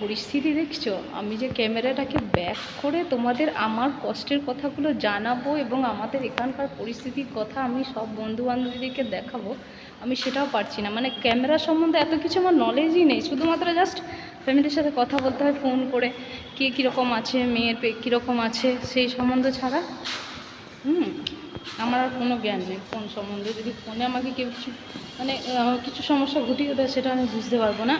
পরিস্থিতি দেখছ? আমি যে ক্যামেরাটাকে ব্যাক করে তোমাদের আমার কষ্টের কথাগুলো জানাব এবং আমাদের এখানকার পরিস্থিতির কথা আমি সব বন্ধু বান্ধবীদেরকে দেখাবো, আমি সেটাও পারছি না। মানে ক্যামেরা সম্বন্ধে এত কিছু আমার নলেজই নেই। শুধুমাত্র জাস্ট ফ্যামিলির সাথে কথা বলতে হয় ফোন করে কে কীরকম আছে, মেয়ের পে- কীরকম আছে, সেই সম্বন্ধ ছাড়া। হুম, আমার আর কোনো জ্ঞান নেই ফোন সম্বন্ধে। যদি ফোনে আমাকে কেউ কিছু মানে কিছু সমস্যা ঘটিয়ে দেয়, সেটা আমি বুঝতে পারব না।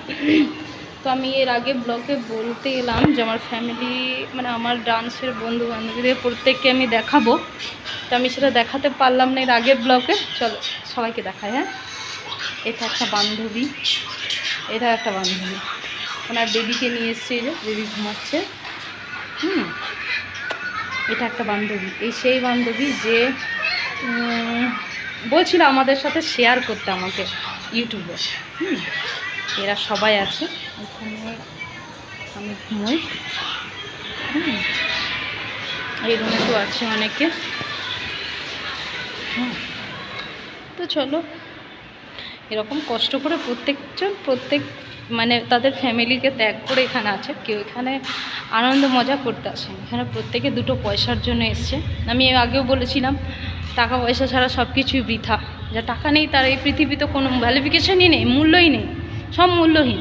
তো আমি এর আগে ব্লগে বলতে এলাম যে আমার ফ্যামিলি মানে আমার ডান্সের বন্ধু বান্ধবীদের প্রত্যেককে আমি দেখাবো। তো আমি সেটা দেখাতে পারলাম না এর আগে ব্লগে। চলো, সবাইকে দেখায় হ্যাঁ? এটা একটা বান্ধবী। এটা একটা বান্ধবী। ওনার বেবিকে নিয়ে এসছে যে বেবি ঘুমাচ্ছে। হুম, এটা একটা বান্ধবী। এই সেই বান্ধবী যে বলছিল আমাদের সাথে শেয়ার করতে আমাকে, ইউটিউবে। হুম এরা সবাই আছে। আমি ঘুমোই। এই রুমে তো আছে অনেকে। তো চলো, এরকম কষ্ট করে প্রত্যেকজন, প্রত্যেক মানে তাদের ফ্যামিলিকে ত্যাগ করে এখানে আছে। কেউ এখানে আনন্দ, মজা করতে আসে। এখানে প্রত্যেকে দুটো পয়সার জন্য এসছে। আমি আগেও বলেছিলাম, টাকা পয়সা ছাড়া সব কিছুই বৃথা। যা টাকা নেই, তার এই পৃথিবীতে কোনো ভ্যালিফিকেশনই নেই, মূল্যই নেই। সব মূল্যহীন।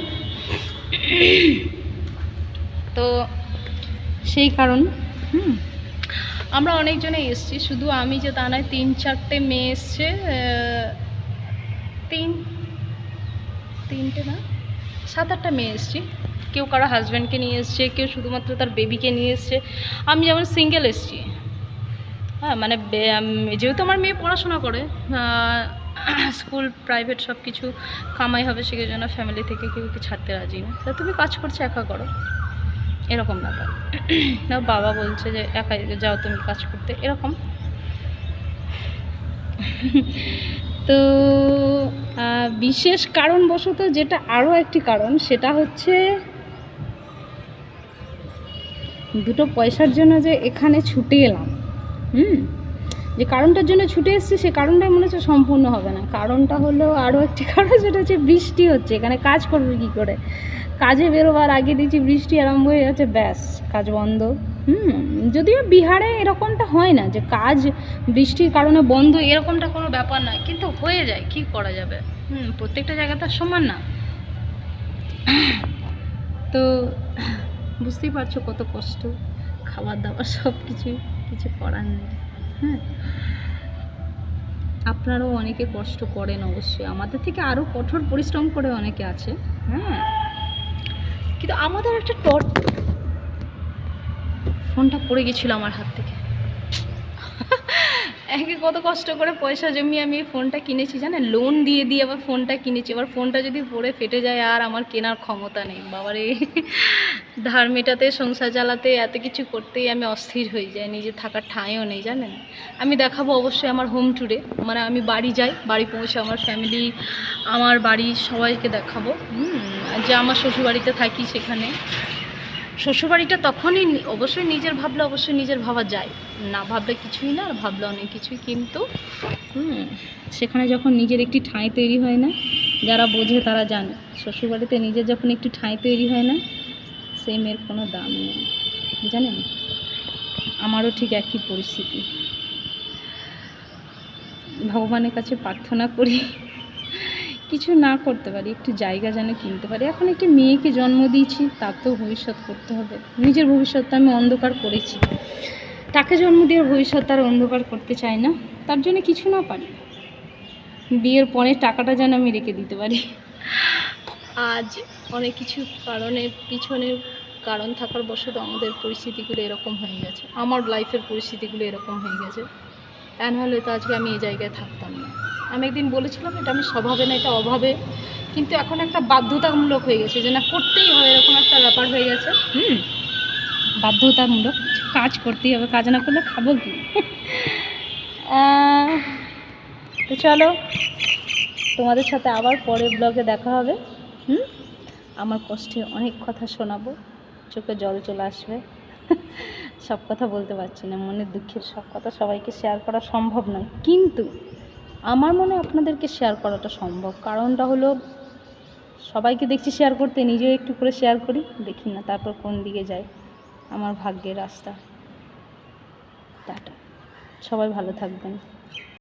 তো সেই কারণ আমরা অনেকজনে এসছি, শুধু আমি যে তা নয়, তিন চারটে মেয়ে এসছে তিন, তিনটে না, সাত আটটা মেয়ে এসছি। কেউ কারও হাজব্যান্ডকে নিয়ে এসছে, কেউ শুধুমাত্র তার বেবিকে নিয়ে এসছে। আমি যেমন সিঙ্গেল এসছি হ্যাঁ মানে যেহেতু আমার মেয়ে পড়াশোনা করে স্কুল প্রাইভেট সব কিছু কামাই হবে সেই জন্য ফ্যামিলি থেকে কেউ কি ছাড়তে রাজি না। তা তুমি কাজ করছ, একা করো। এরকম ব্যাপার। না, বাবা বলছে যে একাই যাও তুমি কাজ করতে, এরকম। তো বিশেষ কারণবশত যেটা আরও একটি কারণ, সেটা হচ্ছে দুটো পয়সার জন্য যে এখানে ছুটে এলাম, হুম? যে কারণটার জন্য ছুটে এসেছি, সে কারণটা মনে হচ্ছে সম্পূর্ণ হবে না। কারণটা হলো আরও একটি কারণ, সেটা হচ্ছে বৃষ্টি হচ্ছে। এখানে কাজ করবে কী করে? কাজে বেরোবার আগে দেখছি বৃষ্টি আরম্ভ হয়ে যাচ্ছে, ব্যাস, কাজ বন্ধ। হুম, যদিও বিহারে এরকমটা হয় না যে কাজ বৃষ্টির কারণে বন্ধ, এরকমটা কোনো ব্যাপার নয়। কিন্তু হয়ে যায়, কি করা যাবে? হুম, প্রত্যেকটা জায়গা তো সমান না। তো বুঝতেই পারছ কত কষ্ট। খাবার দাবার সব কিছু কিছু করার নেই। হ্যাঁ আপনারাও অনেকে কষ্ট করেন অবশ্যই। আমাদের থেকে আরও কঠোর পরিশ্রম করে অনেকে আছে। হ্যাঁ। কিন্তু আমাদের একটা টর্চ ফোনটা পড়ে গেছিল আমার হাত থেকে। একে কত কষ্ট করে পয়সা জমিয়ে আমি এই ফোনটা কিনেছি, জানেন? লোন দিয়ে দিয়ে আবার ফোনটা কিনেছি। এবার ফোনটা যদি পড়ে ফেটে যায়, আর আমার কেনার ক্ষমতা নেই। বাবারে, ধার মেটাতে, সংসার চালাতে, এত কিছু করতেই আমি অস্থির হয়ে যাই। নিজে থাকার ঠাঁইও নেই, জানেন? আমি দেখাবো অবশ্যই আমার হোম ট্যুরে মানে আমি বাড়ি যাই, বাড়ি পৌঁছে আমার ফ্যামিলি আমার বাড়ি সবাইকে দেখাবো। যে আমার শ্বশুরবাড়িতে থাকি সেখানে। শ্বশুরবাড়িটা তখনই অবশ্যই নিজের ভাবলে অবশ্যই নিজের ভাবা যায়। না ভাবলে কিছুই না, আর ভাবলে অনেক কিছুই কিন্তু সেখানে যখন নিজের একটি ঠাঁই তৈরি হয় না, যারা বোঝে তারা জানে। শ্বশুরবাড়িতে নিজের যখন একটি ঠাঁই তৈরি হয় না সেই মেয়ের কোনো দাম নেই। জানেন? আমারও ঠিক একই পরিস্থিতি। ভগবানের কাছে প্রার্থনা করি। কিছু না করতে পারি, একটু জায়গা যেন কিনতে পারি। এখন একটি মেয়েকে জন্ম দিয়েছি, তার তো ভবিষ্যৎ করতে হবে। নিজের ভবিষ্যৎ আমি অন্ধকার করেছি। তাকে জন্ম দিয়ে ভবিষ্যৎ তার অন্ধকার করতে চাই না, তার জন্য কিছু না পারি। বিয়ের পরে টাকাটা যেন আমি রেখে দিতে পারি। আজ অনেক কিছু কারণে পিছনে কারণ থাকার বশত আমাদের পরিস্থিতিগুলো এরকম হয়ে গেছে। আমার লাইফের পরিস্থিতিগুলো এরকম হয়ে গেছে। তা নাহলে তো আজকে আমি এই জায়গায় থাকতাম না। আমি একদিন বলেছিলাম এটা আমি স্বভাবে না এটা অভাবে। কিন্তু এখন একটা বাধ্যতামূলক হয়ে গেছে যে না করতেই হয় এরকম একটা ব্যাপার হয়ে গেছে। হুম। বাধ্যতামূলক? কাজ করতেই হবে কাজ না করলে খাব কি? তো চলো তোমাদের সাথে আবার পরের ব্লগে দেখা হবে। হুম? আমার কষ্টে অনেক কথা শোনাবো চোখে জল চলে আসবে। সব কথা বলতে পারছি না, মনের দুঃখের সব কথা সবাইকে শেয়ার করা সম্ভব নয়। কিন্তু আমার মনে আপনাদেরকে শেয়ার করাটা সম্ভব। কারণটা হলো, সবাইকে দেখছি শেয়ার করতে, নিজেও একটু করে শেয়ার করি, দেখি না তারপর কোন দিকে যায়। আমার ভাগ্যের রাস্তা। টাটা। সবাই ভালো থাকবেন।